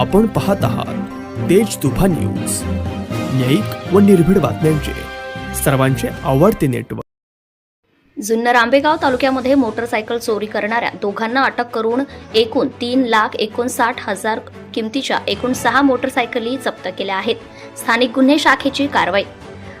आपण पाहत आहात तेज तुफान न्यूज. न्यायिक व निर्भीड बातम्यांचे. सर्वांचे आवडते नेटवर्क. जुन्नर आंबेगाव तालुक्यामध्ये मोटरसायकल चोरी करणाऱ्या दोघांना अटक करून एकूण तीन लाख एकोणसाठ हजार किमतीच्या एकूण सहा मोटरसायकली जप्त केल्या आहेत. स्थानिक गुन्हे शाखेची कारवाई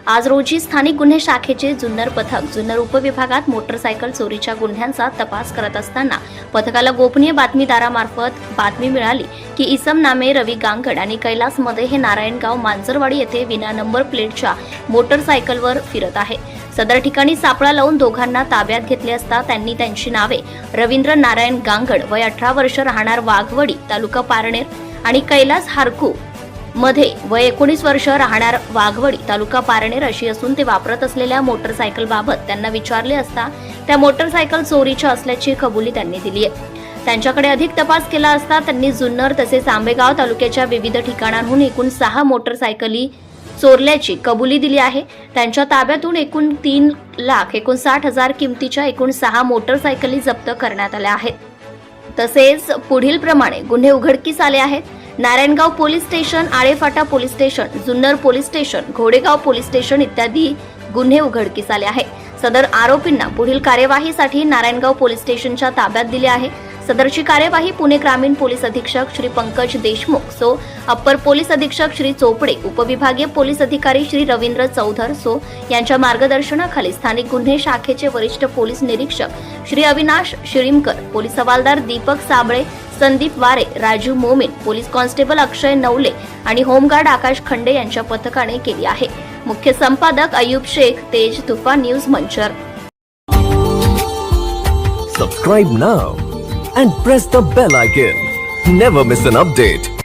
आज रोजी स्थानिक गुन्हे शाखेचे जुन्नर पथक जुन्नर उपविभागात मोटरसायकल चोरीच्या गुन्ह्यांचा तपास करत असताना पथकाला गोपनीय बातमीदारामार्फत बातमी मिळाली की इसम नामे रवी गांगड आणि कैलासमध्ये हे नारायणगाव मांजरवाडी येथे विना नंबर प्लेटच्या मोटरसायकलवर फिरत आहे. सदर ठिकाणी सापळा लावून दोघांना ताब्यात घेतले असता त्यांनी त्यांची नावे रवींद्र नारायण गांगड वय अठरा वर्ष राहणार वाघवडी तालुका पारनेर आणि कैलास हारकू मध्ये वय एकोणीस वर्ष राहणार वाघवडी तालुका पारनेर अशी असून ते वापरत असलेल्या मोटरसायकल बाबत त्यांना विचारले असता त्या मोटरसायकल चोरीच्या असल्याची कबुली त्यांनी दिली आहे त्यांच्याकडे अधिक तपास केला असता त्यांनी जुन्नर तसेच आंबेगाव तालुक्याच्या विविध ठिकाणांहून एकूण सहा मोटरसायकली चोरल्याची कबुली दिली आहे. त्यांच्या ताब्यातून एकूण तीन लाख एकोणसाठ हजार किमतीच्या एकूण सहा मोटरसायकली जप्त करण्यात आल्या आहेत. तसेच पुढील प्रमाणे गुन्हे उघडकीस आले आहेत. Narayangaon police station Alephata police station Junnar police station घोडेगाव police station इत्यादी गुन्हे उघडकीस आले आहे सदर आरोपींना पुढील कार्यवाहीसाठी नारायणगाव पोलीस स्टेशनच्या ताब्यात दिले आहे. सदरची कार्यवाही पुणे ग्रामीण पोलीस अधीक्षक श्री पंकज देशमुख सो अप्पर पोलीस अधीक्षक श्री चोपडे उपविभागीय पोलीस अधिकारी श्री रवींद्र चौधर सो यांच्या मार्गदर्शनाखाली स्थानिक गुन्हे शाखेचे वरिष्ठ पोलीस निरीक्षक श्री अविनाश शिळीमकर पोलीस हवालदार दीपक साबळे संदीप वारे राजू मोमीन पोलीस कॉन्स्टेबल अक्षय नवले आणि होमगार्ड आकाश खंडे यांच्या पथकाने केली आहे. मुख्य संपादक Ayub Shaikh Tej Tufan news Manchar. Subscribe now and press the bell icon never miss an update